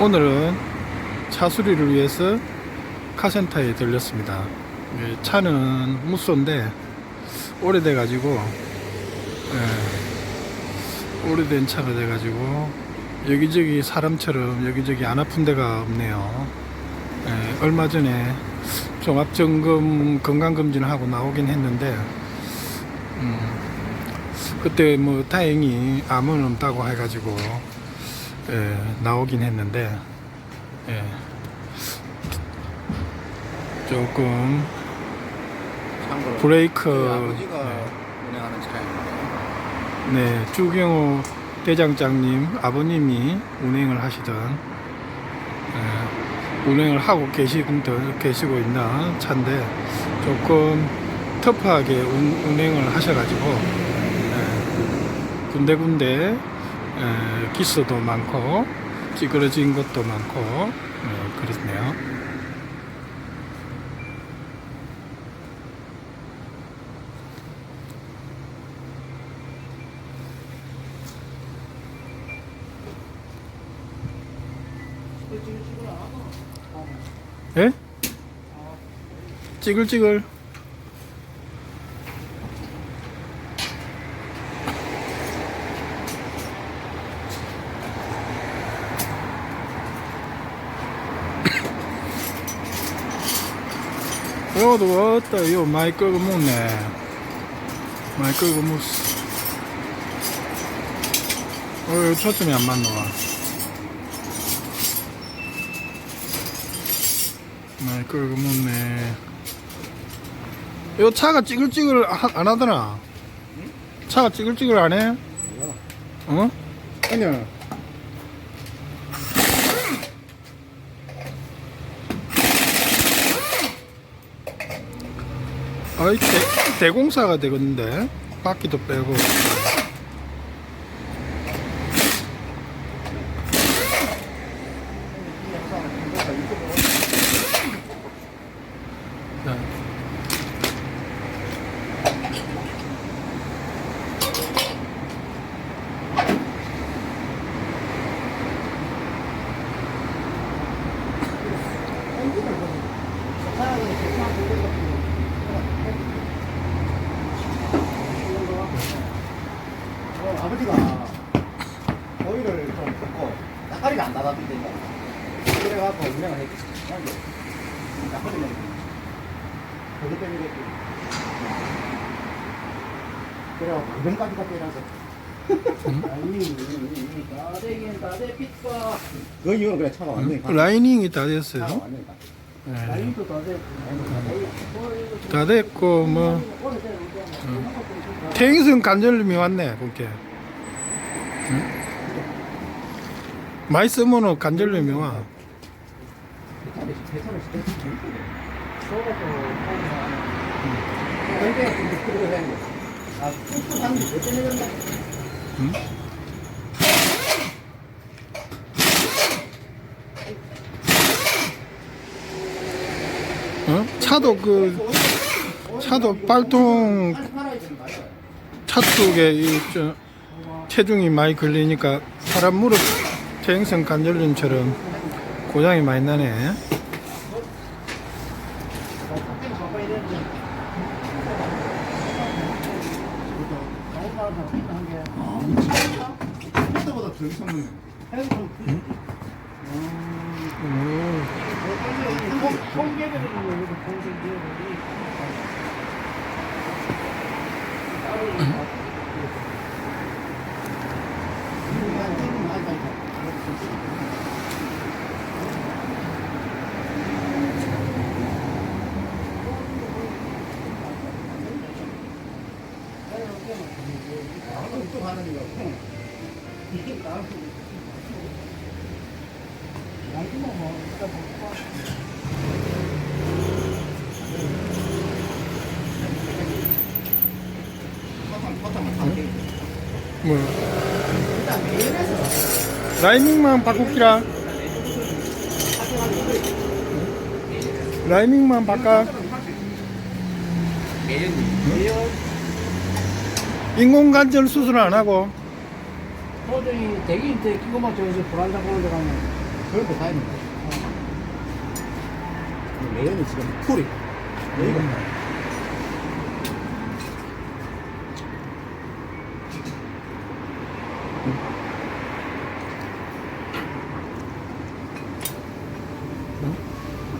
오늘은 차 수리를 위해서 카센터에 들렸습니다. 예, 차는 무쏘인데 오래돼 가지고 예, 오래된 차가 돼 가지고 여기저기 사람처럼 여기저기 안 아픈 데가 없네요. 예, 얼마 전에 종합 점검 건강 검진을 하고 나오긴 했는데 음, 그때 뭐 다행히 암은 없다고 해가지고 예, 나오긴 했는데 예, 조금 참고로 브레이크 저희 아버지가 네. 운행하는 차입니다. 네, 주경호 대장장님 아버님이 운행을 하시던 예, 운행을 하고 계시고, 계시고 있는 차인데 조금 터프하게 운, 운행을 하셔가지고 예, 군데군데 예, 기스도 많고 찌그러진 것도 많고 예, 그렇네요. 예? 찌글찌글 도 왔다 이거 많이 끌고 먹네. 많이 끌고 먹었어. 어 초점이 안 맞노 많이 끌고 먹네. 이 차가 찌글찌글 하- 안 하더나 차가 찌글찌글 안 해? 어? 아니야. 아이 대, 대공사가 되겠는데? 바퀴도 빼고 자. 어, 아버지가 오일을 좀 붓고 따까리가 안 닫았던데 그래갖고 운행을 했지. 나쁘면 그것 때문에 그래갖고 그ben까지 갖다 해놔서. 다대긴 다대 핏과 그 이후로 그래 차가 완전히 가- 라이닝이 다 됐어요? 완전히 가- 네. 라인도 다 됐고. 뭐. 태행성 간절님이 왔네 그렇게. 응? 많이 쓰면은 간절님이 와 차도 그 차도 빨통? 차 쪽에 이저 체중이 많이 걸리니까 사람 무릎 퇴행성 관절염처럼 고장이 많이 나네. 그때보다 더 이상은 오, 통계들이 여기서 통계들이 또 하는 거. 뭐 라이닝만 바꾸기라. 라이닝만 바꿔. 인공관절 수술 안 하고 도저히 대기인데 끼고만 저기서 불안다 보는 데 가면 그런 데가 있는 거야. 레연이 지금 풀이. 여기가.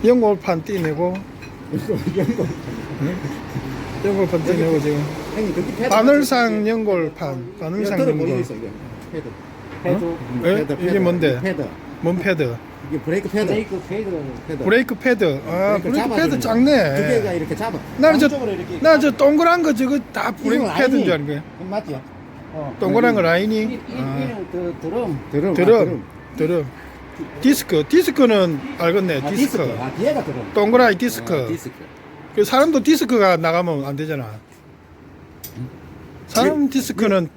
연골판 띄내고 연골. 연골판 띄내고 지금 형님, 거기 패드. 바늘상 연골판 바늘상 보이고 연골 있어, 이게. 패드. 패드 음, 에? 패드, 이게 패드. 뭔데? 패드. 뭔 패드 이게 브레이크 패드. 브레이크 패드 패드. 브레이크 패드 아 브레이크 잡아주는 패드 거. 두 개가 작네 이렇게 잡아. 나는 저- 양쪽으로 이렇게. 나 저 동그란 거 저거 다 브레이크 패드인 줄 아는 거야 맞지? 어. 동그란 거 이- 라인이 이- 아, 이는 그 드럼 드럼. 아, 드럼 드럼 디스크 디스크는 알겠네 아, 디스크 디스크. 아, 뒤에가 드럼. 동그라이 디스크 아, 디스크. 그 사람도 디스크가 나가면 안 되잖아 사람 디스크는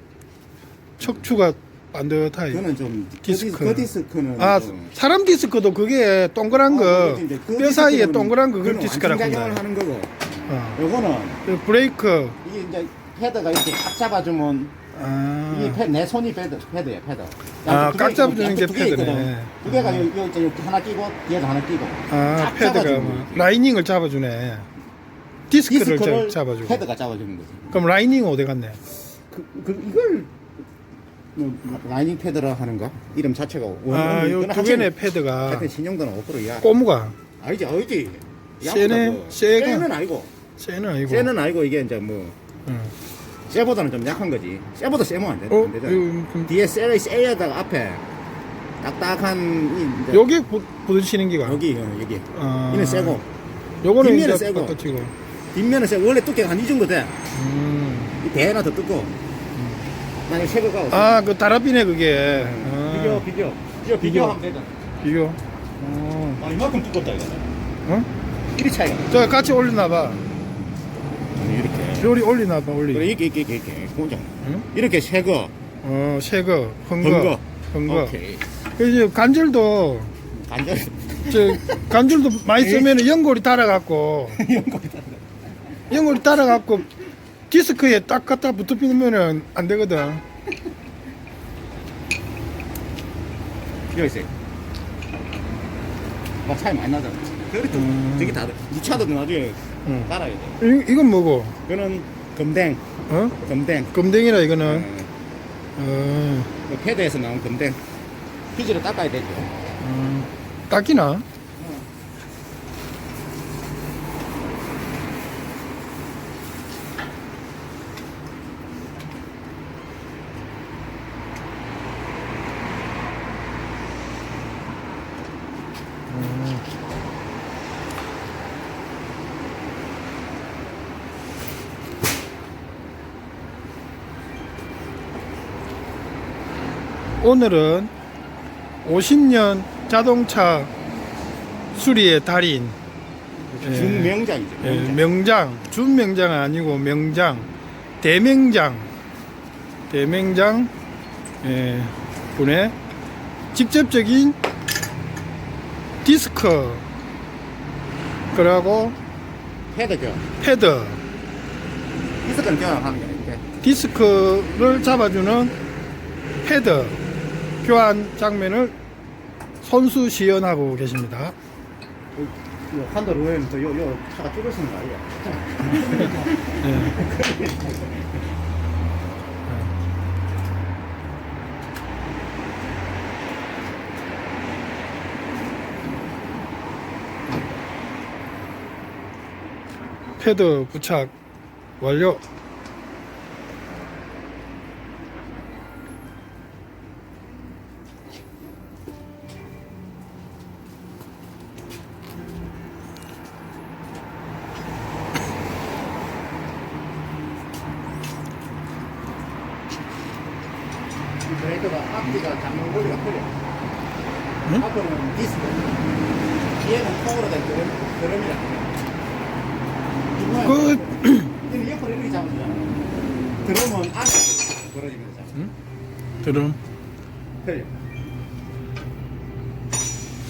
척추가 반듯하게 그거는 좀 디스크. 그 디스크는 아 좀- 사람 디스크도 그게 동그란 아, 거 그거지, 이제 그뼈 사이에 디스크는 동그란 거 그걸 그거는 디스크라고 완전 작용을 한다 하는 거고. 어. 요거는 그 브레이크 이게 이제 패드가 이렇게 꽉 잡아주면 아, 이게 패드, 내 손이 패드, 패드야 패드. 아, 양쪽 두 개, 꽉 잡아주는 게 두개 있거든. 패드네. 두 개가 아. 요, 요, 요, 하나 끼고 뒤에도 하나 끼고. 아 쫙 패드가 잡아주는 뭐 거지. 라이닝을 잡아주네 디스크를, 디스크를 자- 잡아주고 패드가 잡아주는 거지. 그럼 라이닝 어디 갔네 그, 그 이걸 뭐 라이닝 패드라 하는가? 이름 자체가 원- 아 원- 요두 개네 패드가 하여튼 신용도는 5% 이하. 꼬무가 아니지. 세네, 약하다고. 세가. 세는 아니고. 쟤는 아니고 세는 아니고 이게 이제 뭐 응. 쇠보다는 좀 약한 거지. 쇠보다 세면 안, 되, 어? 안 되잖아. 이거 좀- 뒤에 쇠를 쇠에다가 앞에 딱딱한 이 이제 여기 부, 부딪히는 기가 여기 어, 여기 아, 이는 쇠고 요거는 뒷면은 이제 세고. 바꿔치고 뒷면은 쇠 원래 두께가 한 이 정도 돼. 음. 이 배나 더 뜯고. 나 이거 새거가 없어. 아그 다라비네 그게 아, 비교 비교 비교 비교하면 되잖아. 비교 어. 아 이만큼 두껍다 이거. 어? 길이 차이가. 저 같이 올리나봐 이렇게. 요리 올리나봐 그래 올리 이렇게 이렇게 이렇게 이렇게 보자. 응? 이렇게 새거. 어 새거 헌거. 헌거 헌거 오케이. 그 이제 간절도 간절. 저 간줄도 많이 쓰면 연골이 달아갖고 연골이 달아갖고 디스크에 딱 갖다 붙으면은 안 되거든. 여기 있어요. 막 차이 많이 나잖아. 그래도 음. 저기 다르. 이 차도 나중에 응. 따라야 돼. 이, 이건 뭐고? 그거는 금댕. 어? 금댕. 금댕이라 이거는. 어, 어, 그 패드에서 나온 금댕. 휴지를 닦아야 되죠. 음, 닦이나? 음. 오늘은 50년 자동차 수리의 달인 예. 중명장이죠. 예, 명장. 명장 준명장 아니고 명장 대명장 대명장 예, 분의 직접적인 디스크 그리고 패드 교환. 패드 디스크는 교환하는 게 이렇게. 디스크를 잡아주는 패드 교환 장면을 손수 시연하고 계십니다. 요 후에는 또 요, 요 차가 줄어서는 거 아니야? 예. 패드 부착 완료. 이 브레이크가 앞뒤가 잡는 거리가 틀려. 응? 앞으로는 디스크. 뒤에는 통으로 된 드럼, 드럼이라. 그 이는 옆으로 이렇게 잡으면 되잖아. 드럼은 앞에 벌어지면서 잡아. 드럼. 틀려.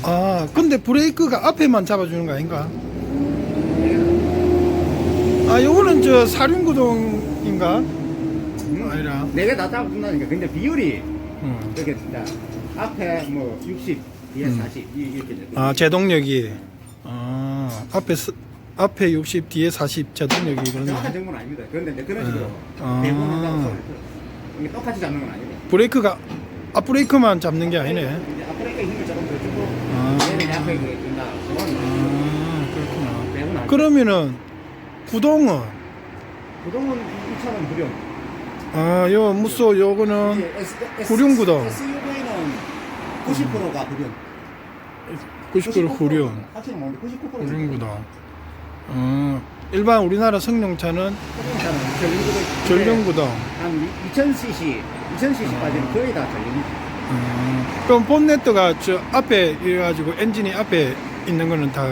아 근데 브레이크가 앞에만 잡아주는 거 아닌가? 아 요거는 저 사륜구동인가? 아니라. 네개 다 잡는다니까. 근데 비율이 응. 이렇게 진짜 앞에 뭐 60, 뒤에 음. 40 이- 이렇게. 아 제동력이 아 앞에 스- 앞에 60 뒤에 40 제동력이 그러네 정확한 정보는 아닙니다. 그런데 이제 그런 네. 식으로 아. 대본한다고 소리 이게 똑같이 잡는 건 아니고 브레이크가 앞 브레이크만 잡는 게 아니네 앞브레이크 힘을 조금 더 주고 아. 얘는. 그건 아 그렇구나. 그러면은 구동은 그동안 이 차는 무료. 아 요 무쏘 요거는 이게 S- S- 후륜 구동. SUV는 90%가 후륜. 90km 후륜 확실히 모르는데 99% 후륜 구동 어 일반 우리나라 승용차는 전륜 전륜 구동 한 2000cc, 2000cc까지는 거의 다 전륜이지. 음, 그럼 본네트가 저 앞에 이래가지고 엔진이 앞에 있는 거는 다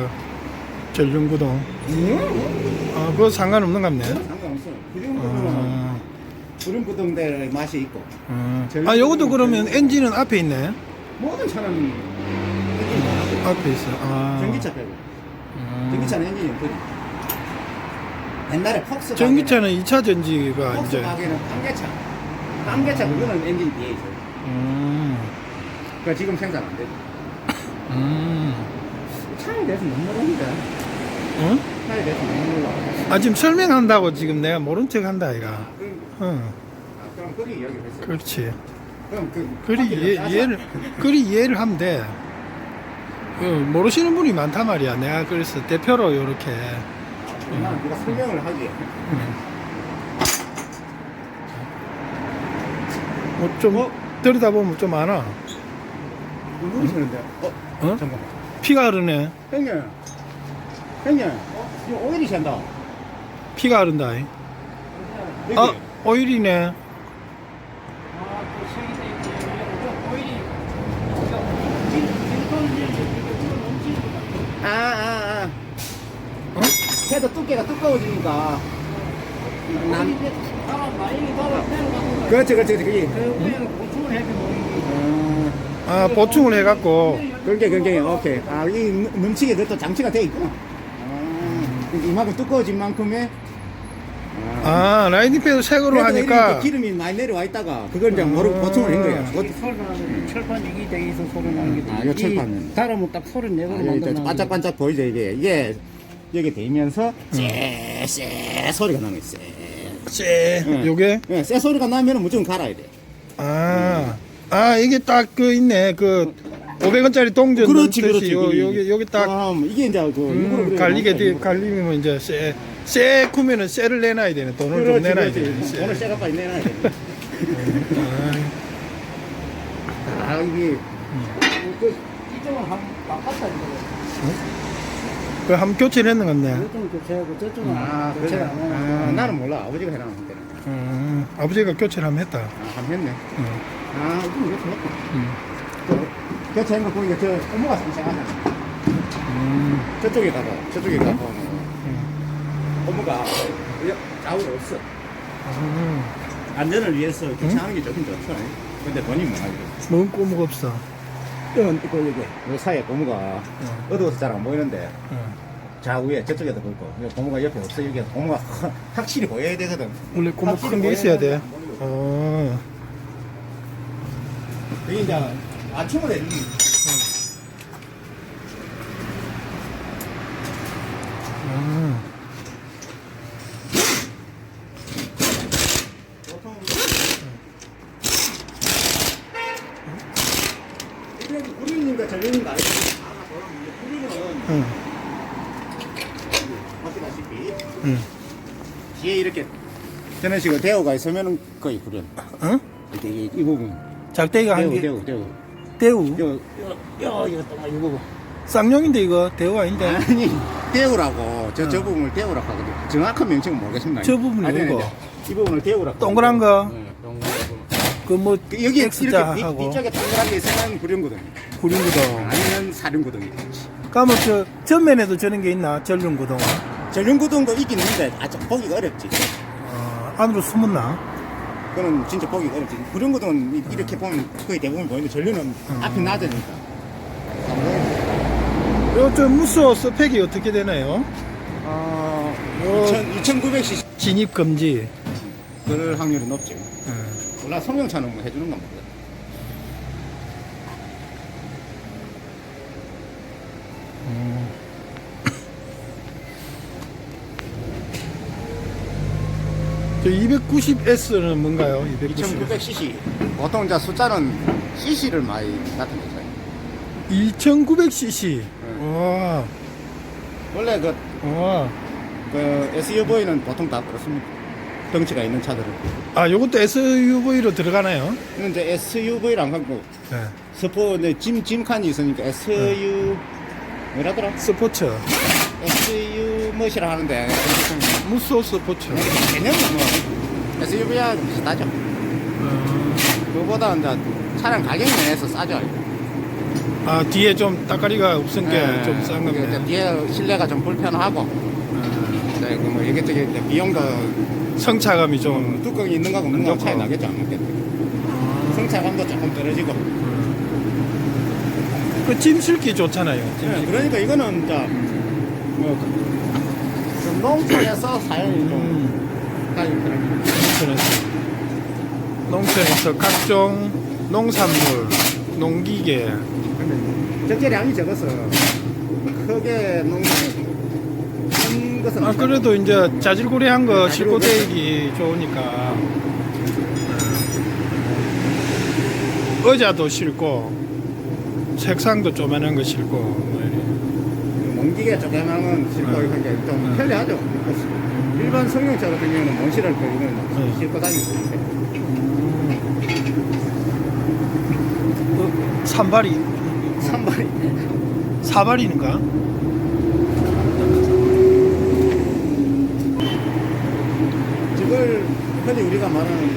전륜 구동? 아 그거 상관없는 갑네. 상관없어. 후륜 구동은 아, 후륜 구동대의 맛이 있고. 아, 아 요것도 그러면 엔진은 앞에 있네? 모든 차는 앞에 있어. 아, 전기차 빼고. 음. 전기차는 엔진이 없거든. 옛날에 폭스 전기차는 2차 전지가 폭스 이제 가게는 단계차. 단계차 그거는 엔진 뒤에 있어요. 음, 그러니까 지금 생산 안 되죠. 음, 차에 대해서 못 모르는데. 응? 차에 대해서 못 몰라. 아 지금 설명한다고 지금 내가 모른 척 한다 아이가 그럼, 응 아, 그럼 그리 이야기를 했어요. 그렇지 그럼 그 그리 바퀴를 이해, 이해 를 그리 이해를 하면 돼 어, 모르시는 분이 많단 말이야 내가 그래서 대표로 요렇게 나는 네가 설명을 하기. 뭐좀 들여다보면 좀 많아 누르시는데. 어? 어? 잠깐만. 피가 흐르네 형님. 형님. 어? 이거 오일이 샌다. 피가 흐른다 이. 여기. 아 오일이네 아, 아, 아, 아. 어? 새도 두께가 두꺼워지니까. 난. 사람 많이 따라 내려가는 거야. 그렇지, 그렇지, 그렇지. 보충을 아 보충을 해갖고 그게, 그게, 오케이. 아, 이 넘치게 그것도 장치가 돼 있구나. 아, 이만큼 두꺼워진 만큼의. 아 라이딩 패드 색으로 그래도 하니까 기름이 많이 내려와 있다가 그걸 이제 모르고 아. 보충을 한 거야. 이 소리 나는 철판 이게 되게서 소리 나는 게. 아, 요 철판은. 달아면 딱 소리 내고 아, 여기 만들어. 반짝반짝 보이죠 이게 이게 여기 대면서 쎄쎄 소리가 나는 거야 쎄. 쎄 응. 요게 예, 쎄 소리가 나면은 무조건 갈아야 돼. 아, 아 이게 딱 그 있네 그 500원짜리 동전 그렇지, 넣듯이 그렇지. 요. 여기 여기 딱 그럼 이게 이제 그 일부러 음, 그래 갈리게 돼 갈리면 이제 쎄, 쎄 쿠면은 쎄를 내놔야 되네 돈을 좀 내놔야. 되네 쎄. 오늘 쎄가 빨리 내놔야 돼. 아, 아 이게 그, 이쪽은 한, 바꿨다, 이거. 그함 교체를 했는 건데 이쪽은 교체하고, 저쪽은 아, 교체. 안 해. 아, 나는 몰라 아버지가 해놔 그때는. 음, 아버지가 교체를 하면 했다 아, 한번 했네. 음, 아, 이거 이렇게 했다. 음, 저, 교체한 거 보니까 저 엄마가 생생하잖아. 음, 저쪽에 가봐. 저쪽에 가봐. 음. 고무가 좌우로 없어. 음. 안전을 위해서 교체하는 게 좋긴 좋죠. 근데 돈이 많아요. 뭔 꼬무가 없어 이건 이거 여기 요 사이에 고무가 어두워서 잘 안 보이는데 음. 좌우에 저쪽에도 보이고 여기 고무가 옆에 없어 여기 고무가 확- 확실히 보여야 되거든. 원래 꼬무 확실히 큰게 보여야 있어야 돼 되는데 안 보이고. 어. 여기 이제 맞춤을 해주는 음. 보통 이게 구리님과 전륜인가 아니고 구리는 응. 보시다시피 응. 뒤에 이렇게 저런 식으로 대우가 있으면 거의 구륜. 어? 이렇게 이, 이 부분 작대기가 한 대우 개 대우 대우 대우 요, 요, 요, 이거 또, 이 부분. 쌍용인데 이거 대우 아닌데 아니, 대우라고, 저, 저 어. 부분을 대우라고 하거든요. 정확한 명칭은 모르겠습니다. 저 부분이 아니, 아니, 이거? 아니, 이 부분을 대우라고. 동그란 거? 네, 거. 그뭐 그 여기 이렇게 X자 뒤, 하고 뒤쪽에 동그랗게 있으면 구륜구동. 구륜구동 아니면 사륜구동이. 그러면 저 전면에도 저런 게 있나 전륜구동 전륜구동도 있긴 있는데, 아, 좀 보기가 어렵지. 어, 안으로 숨었나 그거는 진짜 보기가 어렵지. 구륜구동은 이- 이렇게 보면 거의 대부분 보이는데, 전륜은 음. 앞이 낮으니까. 요저 무쏘 스펙이 어떻게 되나요? 어, 요 2900cc. 진입 금지 그럴 확률이 높죠. 예. 몰라, 성형 차는 뭐 해주는 건 모르겠다. 어. 저 290S는 뭔가요? 290. 2900cc. 보통 이제 숫자는 cc를 많이 나타내죠. 2900cc. 와, 원래 그, 와. 그 SUV는 보통 다 그렇습니다. 덩치가 있는 차들은. 아, 요것도 SUV로 들어가나요? 이제 SUV랑 하고 네. 스포 이제 짐 짐칸이 있으니까 SU 뭐라더라? 스포츠. SU 멋이라 하는데 무소 스포츠. 개념은 뭐 SUV야 비슷하죠. 어, 그거보다 이제 차량 가격 면에서 싸죠. 아, 뒤에 좀 따까리가 없은 게 예, 좀싼 이게 건데. 이제 뒤에 실내가 좀 불편하고 네, 그뭐 이것저것 이제 비용도 성차감이 좀. 뚜껑이 있는 거하고 없는 거하고 차이. 나겠죠 아무래도 성차감도 조금 떨어지고 그 짐 실기 좋잖아요. 짐 네, 실기. 그러니까 이거는 이제 뭐좀 농촌에서 사용이 좀 음, 하기 편합니다 농촌에서. 농촌에서 각종 농산물, 농기계. 적재량이 적어서 크게 농장 큰 것은 아, 그래도 이제 자질구레한 거 싣고 자질구레. 대기 좋으니까. 네. 의자도 싣고, 색상도 조그만한 거 싣고, 뭐 이래. 농기계 조그마한 싣고 네. 이렇게 좀 편리하죠 일반 승용차 같은 경우는 못 실을 거 네. 싣고 다니고 있는데 어, 산발이, 산발이 사발이는가? 흔히 우리가 말하는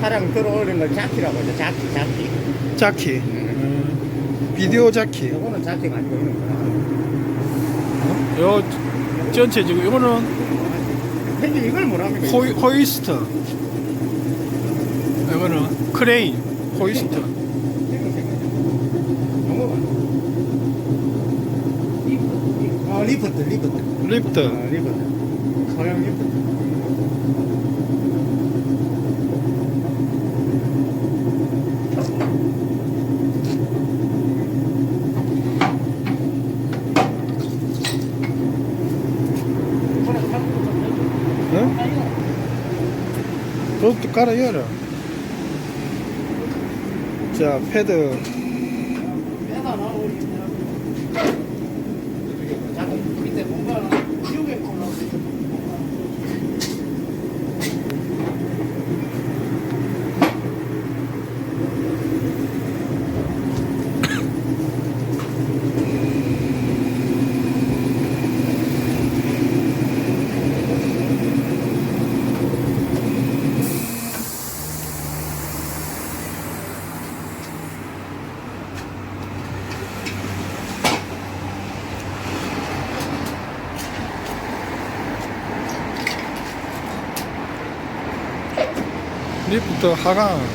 차량 들어올린 걸 자키라고 하죠 자키 자키 자키. 음, 비디오 자키. 이거는 자키가 아니고 이거는 요 전체 지금 이거는 형님 이걸 뭐랍니까 호이, 호이스트. 이거는 크레인, 호이스트. 영어가 아 리프트 리프트 리프트. 아, 리프트 소형 리프트 깔아 열어. 자, 패드. 리프트 하강.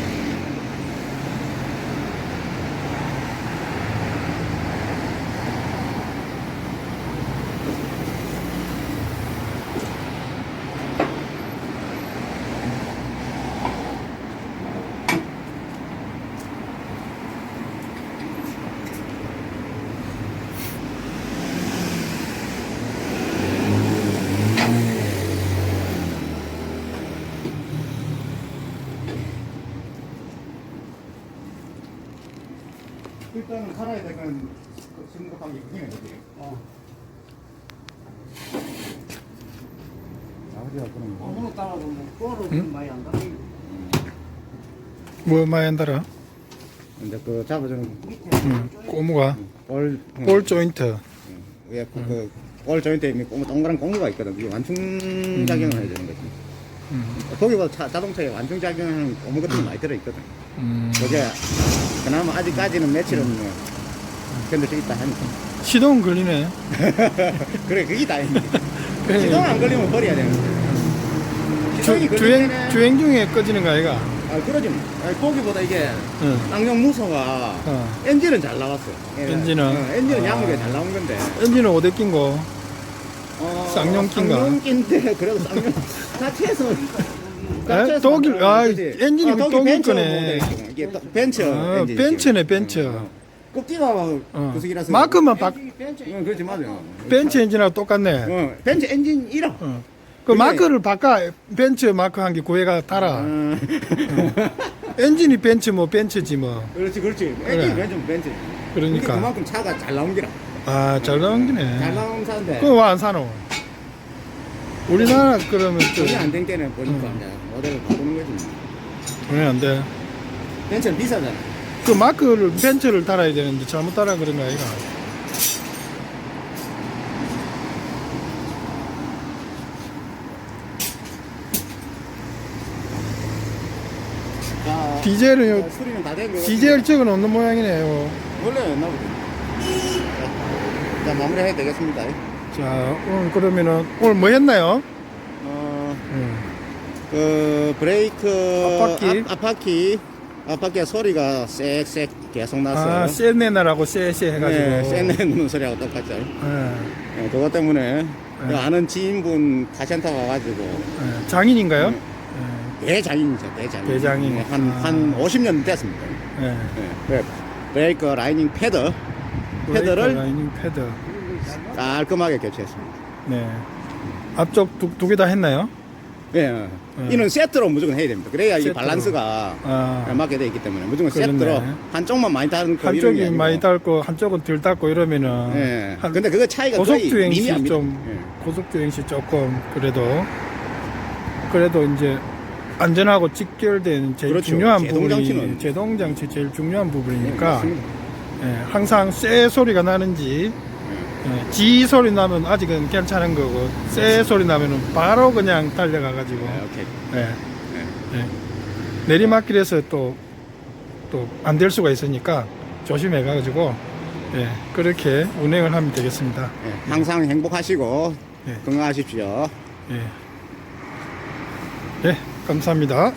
일단은 살아야 되는 심각하게 힘이 되지 어. 아버지가 그런 거 어느 따라도 뭐 꼴을 응? 좀 많이 안 가니 뭐 많이 한다라? 이제 그 잡아주는 응. 꼬무가. 볼볼 조인트. 예, 그, 그, 올 조인트에 고- 동그란 공구가 있거든. 그게 완충작용을 해야 되는 거지. 음. 거기보다 차, 자동차에 완충작용하는 고무 같은 게 많이 들어있거든. 음. 그게 그나마 아직까지는 며칠은 뭐 견딜 수 있다 하니까. 시동 걸리네. 그래, 그게 다행이지. 그래. 시동 안 걸리면 버려야 되는 거야. 시동이 주, 주행, 주행 중에 꺼지는 거 아이가? 아, 그러지 뭐. 아니, 보기보다 이게 응. 쌍용 무소가 어. 엔진은 잘 나왔어. 예, 엔진은? 어, 엔진은 아. 양육이 잘 나온 건데. 엔진은 어디 낀 거? 어, 쌍용기인가? 쌍용기인데 그래도 쌍용 자체에서 에? 독일, 아? 엔진이 아, 독일 거네. 이게 벤처 아. 벤츠네, 벤츠. 어. 껍질가 어. 구석이라서. 마크만 바. 어, 그렇지 맞아. 벤츠 엔진하고 똑같네. 어, 벤츠 엔진 1호. 어. 그 그게- 마크를 바꿔 벤츠 마크 한 개 구해가 달아. 어. 엔진이 벤츠 뭐 벤츠지 뭐. 그렇지 그렇지. 그래. 엔진 벤츠 벤츠. 그러니까. 그만큼 차가 잘 나온 기라. 아, 잘 나온 기네. 잘 나온 차인데. 그거 왜안 사노? 우리나라 그러면 좀 돈이 안된 때는 보니까 음. 이제 모델을 바꾸는 거지. 돈이 안 돼. 벤츠는 비싸잖아. 그 마크를 벤츠를 달아야 되는데 잘못 달아 그런 거 아이가? 자, 디젤은 요- 자, 수리는 다된 거. 디젤 적은 없는 모양이네요. 원래 보다. 자, 자 마무리 해야 되겠습니다. 자, 오늘 그러면은 오늘 뭐 했나요? 어, 음. 그 브레이크 앞바퀴. 앞, 앞바퀴 앞바퀴 소리가 쌕쌕 계속 났어요. 아, 쎄내나라고 쎄쎄 해가지고. 네, 쎄내는 소리하고 똑같죠. 예, 네, 그것 때문에 네. 그 아는 지인분 카센터 와가지고 예. 장인인가요? 대장인이죠, 대장인. 대장인. 네, 한, 아. 한 50년 됐습니다. 예. 예. 네. 네. 브레이크 라이닝 패드, 패드를 라이닝 패드. 깔끔하게 교체했습니다. 네. 앞쪽 두 개 다 했나요? 예. 네. 이는 세트로 무조건 해야 됩니다. 그래야 이 세트로. 밸런스가 아, 맞게 돼 있기 때문에 무조건 그렇네. 세트로 한쪽만 많이 거 이런 게 한쪽이 아니고. 많이 닳고 한쪽은 덜 닳고 이러면은 예. 한 근데 그거 차이가 고속 거의 주행 시 미미합니다. 좀 예. 고속 주행 시 조금 그래도 그래도 이제 안전하고 직결된 제일 그렇죠. 중요한 제동 부분이 장치는. 제동 장치 제일 중요한 예, 부분이니까 맞습니다. 예, 항상 쇠 소리가 나는지 예, 지 소리 나면 아직은 괜찮은 거고 쇠 소리 나면은 바로 그냥 달려가가지고 예, 오케이. 예, 예. 내리막길에서 또 또 안 될 수가 있으니까 조심해가지고 예, 그렇게 운행을 하면 되겠습니다. 예, 항상 행복하시고 예. 건강하십시오. 예. 예, 감사합니다.